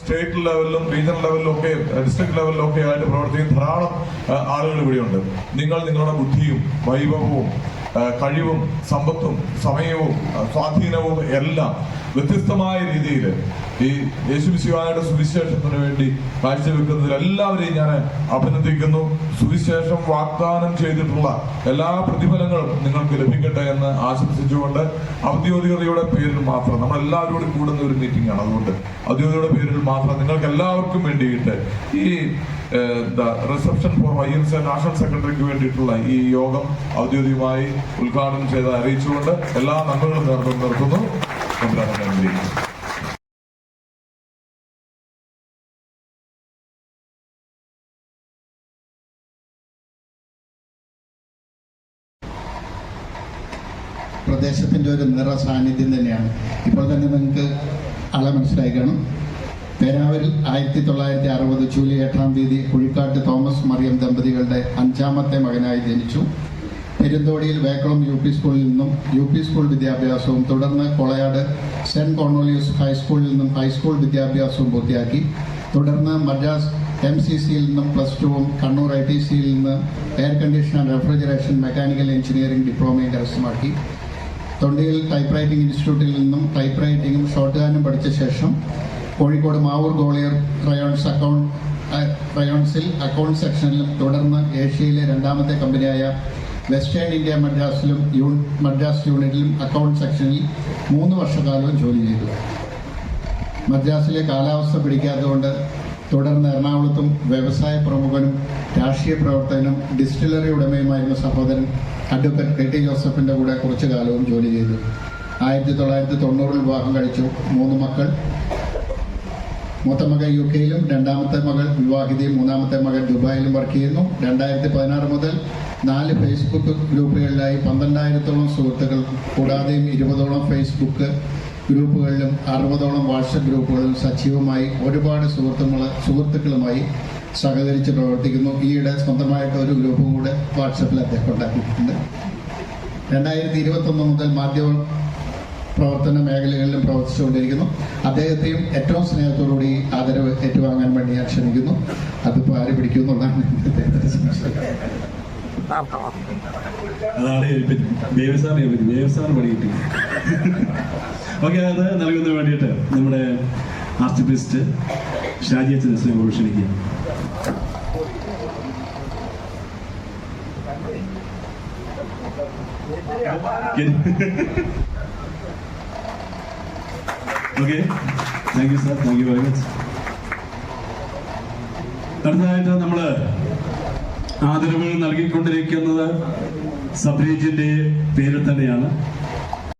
State ലെവലിലും regional ലെവലിലും ഒക്കെ district ലെവലിലും ഒക്കെ ആയിട്ട് പ്രവർത്തിക്കുന്ന ധാരാളം ആളുകൾ ഇവിടെയുണ്ട്. നിങ്ങൾ നിങ്ങളുടെ ബുദ്ധിയും വൈഭവവും കഴിവും സമ്പത്തും സമയവും സ്വാധീനവും എല്ലാം വ്യത്യസ്തമായ രീതിയിൽ ഈ യേശു ശിവായുടെ സുവിശേഷത്തിന് വേണ്ടി കാഴ്ചവെക്കുന്നതിൽ എല്ലാവരെയും ഞാൻ അഭിനന്ദിക്കുന്നു. സുവിശേഷം വാഗ്ദാനം ചെയ്തിട്ടുള്ള എല്ലാ പ്രതിഫലങ്ങളും നിങ്ങൾക്ക് ലഭിക്കട്ടെ എന്ന് ആശംസിച്ചുകൊണ്ട് ഔദ്യോഗികതയുടെ പേരിൽ മാത്രം നമ്മൾ എല്ലാവരോടും കൂടി കൂടുന്ന ഒരു മീറ്റിംഗ് ആണ്. അതുകൊണ്ട് ഔദ്യോഗികതയുടെ പേരിൽ മാത്രം നിങ്ങൾക്ക് എല്ലാവർക്കും വേണ്ടിയിട്ട് ഈ reception for Y N C national സെക്രട്ടറിക്ക് വേണ്ടിയിട്ടുള്ള ഈ യോഗം ഔദ്യോഗികമായി ഉദ്ഘാടനം ചെയ്ത് അറിയിച്ചുകൊണ്ട് എല്ലാ നന്മകളും നേർന്നു നിർത്തുന്നു. നന്ദി പ്രദേശത്തിന്റെ ഒരു നിറ സാന്നിധ്യം തന്നെയാണ്. ഇപ്പോൾ തന്നെ നിങ്ങൾക്ക് ആളെ മനസ്സിലായി കാണും. പേരാവൂരിൽ ആയിരത്തി തൊള്ളായിരത്തി അറുപത് ജൂലൈ എട്ടാം തീയതി കുഴിക്കാട്ട് തോമസ് മറിയം ദമ്പതികളുടെ അഞ്ചാമത്തെ മകനായി ജനിച്ചു. പെരുന്തോടിയിൽ വേക്കുളം യു പി സ്കൂളിൽ നിന്നും യു പി സ്കൂൾ വിദ്യാഭ്യാസവും തുടർന്ന് കൊളയാട് സെന്റ് കോർണോലിയസ് ഹൈസ്കൂളിൽ നിന്നും ഹൈസ്കൂൾ വിദ്യാഭ്യാസവും പൂർത്തിയാക്കി. തുടർന്ന് മദ്രാസ് എം സി സിയിൽ നിന്നും പ്ലസ് ടുവും കണ്ണൂർ ഐ ടി സിയിൽ നിന്ന് air condition and refrigeration mechanical engineering ഡിപ്ലോമയും കരസ്ഥമാക്കി. തൊണ്ടിയിൽ ടൈപ്പ് റൈറ്റിംഗ് ഇൻസ്റ്റിറ്റ്യൂട്ടിൽ നിന്നും ടൈപ്പ് റൈറ്റിംഗും ഷോർട്ട് ഹാനും പഠിച്ച ശേഷം കോഴിക്കോട് മാവൂർ ഗോളിയർ റയോൺസ് അക്കൗണ്ട് റയോൺസിൽ അക്കൗണ്ട് സെക്ഷനിലും തുടർന്ന് ഏഷ്യയിലെ രണ്ടാമത്തെ കമ്പനിയായ വെസ്റ്റേൺ ഇന്ത്യ മദ്രാസിലും യൂൺ മദ്രാസ് യൂണിറ്റിലും അക്കൗണ്ട് സെക്ഷനിൽ മൂന്ന് വർഷക്കാലവും ജോലി ചെയ്തു. മദ്രാസിലെ കാലാവസ്ഥ പിടിക്കാത്തതുകൊണ്ട് തുടർന്ന് എറണാകുളത്തും വ്യവസായ പ്രമുഖനും രാഷ്ട്രീയ പ്രവർത്തകനും ഡിസ്റ്റിലറി ഉടമയുമായിരുന്ന സഹോദരൻ അഡ്വക്കേറ്റ് കെ ടി ജോസഫിന്റെ കൂടെ കുറച്ചു കാലവും ജോലി ചെയ്തു. ആയിരത്തി തൊള്ളായിരത്തി തൊണ്ണൂറിൽ വിവാഹം കഴിച്ചു മൂന്ന് മക്കൾ. മൂത്ത മകൻ യു കെയിലും രണ്ടാമത്തെ മകൾ വിവാഹിതയും മൂന്നാമത്തെ മകൻ ദുബായിലും വർക്ക് ചെയ്യുന്നു. രണ്ടായിരത്തി പതിനാറ് മുതൽ നാല് ഫേസ്ബുക്ക് ഗ്രൂപ്പുകളിലായി പന്ത്രണ്ടായിരത്തോളം സുഹൃത്തുക്കൾ കൂടാതെയും ഇരുപതോളം ഫേസ്ബുക്ക് ഗ്രൂപ്പുകളിലും അറുപതോളം വാട്സപ്പ് ഗ്രൂപ്പുകളിലും സജീവമായി ഒരുപാട് സുഹൃത്തുക്കൾ സുഹൃത്തുക്കളുമായി സഹകരിച്ച് പ്രവർത്തിക്കുന്നു. ഈയിടെ സ്വന്തമായിട്ട് ഒരു ഗ്രൂപ്പും കൂടെ വാട്സപ്പിൽ അദ്ദേഹം ഉണ്ടാക്കിയിട്ടുണ്ട്. രണ്ടായിരത്തി ഇരുപത്തൊന്ന് മുതൽ മാധ്യമ പ്രവർത്തന മേഖലകളിലും പ്രവർത്തിച്ചുകൊണ്ടിരിക്കുന്നു. അദ്ദേഹത്തെയും ഏറ്റവും സ്നേഹത്തോടുകൂടി ആദരവ് ഏറ്റുവാങ്ങാൻ വേണ്ടി ഞാൻ ക്ഷണിക്കുന്നു. അതിപ്പോൾ ആര് പിടിക്കുന്നു അദ്ദേഹത്തിന്റെ സംശയം അതാണ് ഏൽപ്പിച്ചത് ദേവസാറിനെ ഏൽപ്പിച്ചു ദേവസാർ പണി കിട്ടി. ഓക്കെ അത് നൽകുന്നതിന് വേണ്ടിയിട്ട് നമ്മുടെ ആർച്ച് പ്രിസ്റ്റ് ഷാജി അച്ഛൻ സ്നേഹം ക്ഷണിക്കുക. Okay thank you sir thank you very much അടുത്തതായിട്ട് നമ്മൾ ആദരവുകൾ നൽകിക്കൊണ്ടിരിക്കുന്നത് സബ്രീജിന്റെ പേരിൽ തന്നെയാണ്.